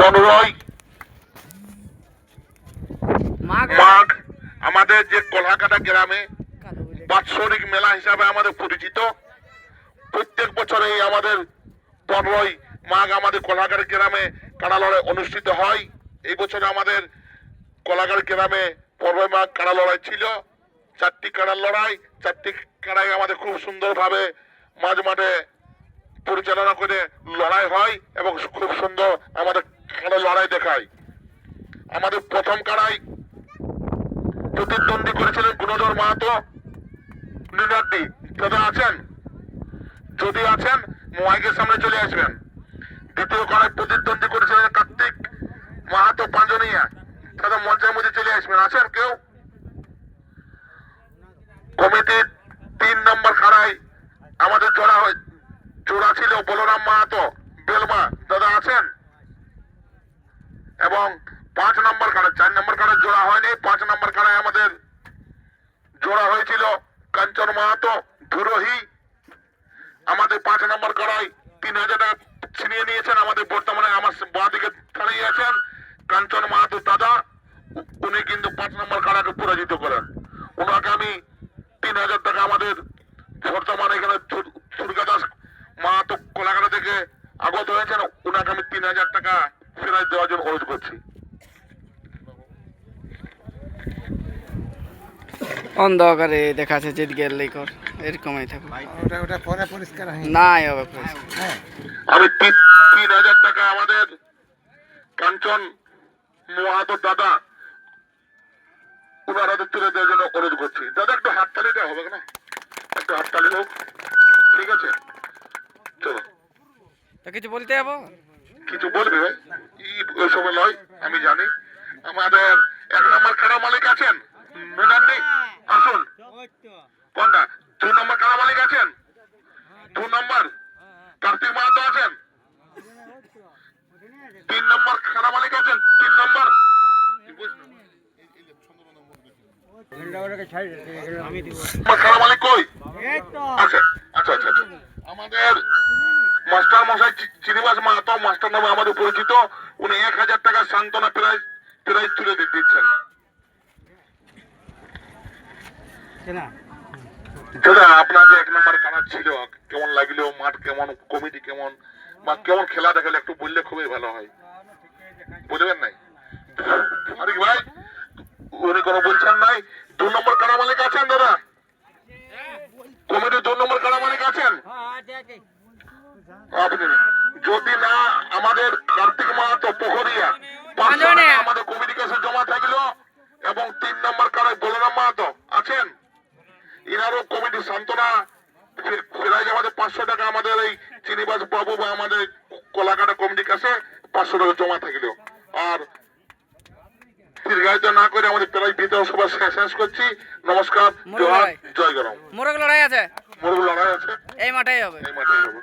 পনেরোই মাঘ আমাদের যে কলহাকাটা গ্রামে বাৎসরিক মেলা হিসাবে আমাদের পরিচিত প্রত্যেক বছর আমাদের পনেরোই মাঘ আমাদের কলাঘাট গ্রামে কাড়া লড়াই অনুষ্ঠিত হয়। এই বছর আমাদের কলাঘাট গ্রামে পনেরোই মাঘ কাড়া লড়াই ছিল। চারটি কাড়ার লড়াই চারটি কাড়াই আমাদের খুব সুন্দরভাবে মাঝ মাঠে পরিচালনা করে লড়াই হয় এবং খুব সুন্দর আমাদের কাড়া লড়াই দেখায় আমাদের প্রথম কাড়াই প্রতিদ্বন্দ্বী করেছিলেন গুণধর মাহাতো। নিনাদ্দি দাদা আছেন? যদি আছেন মাইকের সামনে চলে আসবেন। দ্বিতীয় কড়াই প্রতিদ্বন্দ্বী করেছিলেন কার্তিক মাহাতো পাঞ্জনিয়া। দাদা মঞ্চের মধ্যে চলে আসবেন। আছেন কেউ? কমিটির তিন নম্বর খাড়াই আমাদের জোড়া হয় জোড়া ছিল বলরাম মাহাতো বেলমা দাদা আছেন এবং পাঁচ নম্বর কাড়া, চার নম্বর কাড়া জোড়া হয়নি। পাঁচ নম্বর কাড়ায় আমাদের জোড়া হয়েছিল কাঞ্চন মাহাতো, ধুরোহি। আমাদের পাঁচ নম্বর কড়াই তিন হাজার টাকা ছিনিয়ে নিয়েছেন। আমাদের বর্তমানে আমার বাঁ দিকে দাঁড়িয়ে আছেন কাঞ্চন মাহাতো দাদা। উনি কিন্তু পাঁচ নম্বর কাড়াকে পরাজিত করেন। ওনাকে আমি তিন হাজার টাকা আমাদের বর্তমানে এখানে দুর- দুর্গা দাস মাহাতো কোলাঘাটা থেকে আগত হয়েছেন। ওনাকে আমি তিন হাজার টাকা দেওয়ার জন্য অনুরোধ করছি। অন্ধকারে দেখাচ্ছে যেদিকে এলেই কর এরকমই থাকো ওটা ওটা পরে পরিষ্কার হয়। নাই হবে পরিষ্কার। হ্যাঁ। আমি তিন তিন হাজার টাকা আমাদের কাঞ্চন মহাতো দাদা ওনার হাতে তুলে দেওয়ার জন্য অনুরোধ করছি। দাদা একটু হাততালিটা হবে না? একটু হাততালি হোক। ঠিক আছে? চলো। তো কিছু বলতে যাব? কিছু বলবে? ওই সময় নয় আমি জানি। আমাদের এক নম্বর কারা মালিক আছেন? আসুন। কোনটা দু নম্বর কারা মালিক আছেন? দু নম্বর। কার্তিক মাহাতো আছেন? তিন নম্বর খানা মালিক আছেন? তিন নম্বর। নম্বর মালিক কই? আচ্ছা আচ্ছা আচ্ছা আচ্ছা। আমাদের মাস্টার মশাই চিনিবাস মাহাতো মাস্টার নামে আমাদের পরিচিত। উনি এক হাজার টাকা সান্ত্বনা প্রাইজ প্রাইজ তুলে দিচ্ছেন। দাদা আপনার যে এক নম্বর কানা ছিল কেমন লাগল? মাঠ কেমন? কমিটি কেমন? বা কেমন খেলা দেখালে একটু বললে খুবই ভালো হয়। বুঝবেন নাই? আরে ভাই উনি কোনো বলছেন নাই? দু নম্বর কানা মালিক আছেন দাদা? কমিটির দু নম্বর কানা মালিক আছেন? আপনি যদি না আমাদের কার্তিক মাহাতো পোখরিয়া আমাদের কমিটি কাছে জমা থাকল এবং তিন নম্বর কারায় বলরাম মাহাতো আছেন ইনারও কমিটি সান্ত্বনা। ফেরাই আমাদের পাঁচশো টাকা আমাদের এই চিনিবাস বাবু বা আমাদের কলাকাটা কমিটির কাছে পাঁচশো টাকা জমা থাকল। আর দীর্ঘায়িত না করে আমাদের প্রায় বিতরণ সভা শেষ শেষ করছি। নমস্কার জয়। গরম। মোরগ লড়াই আছে? মুরগ লড়াই আছে। এই মাঠেই হবে। এই মাঠে যাব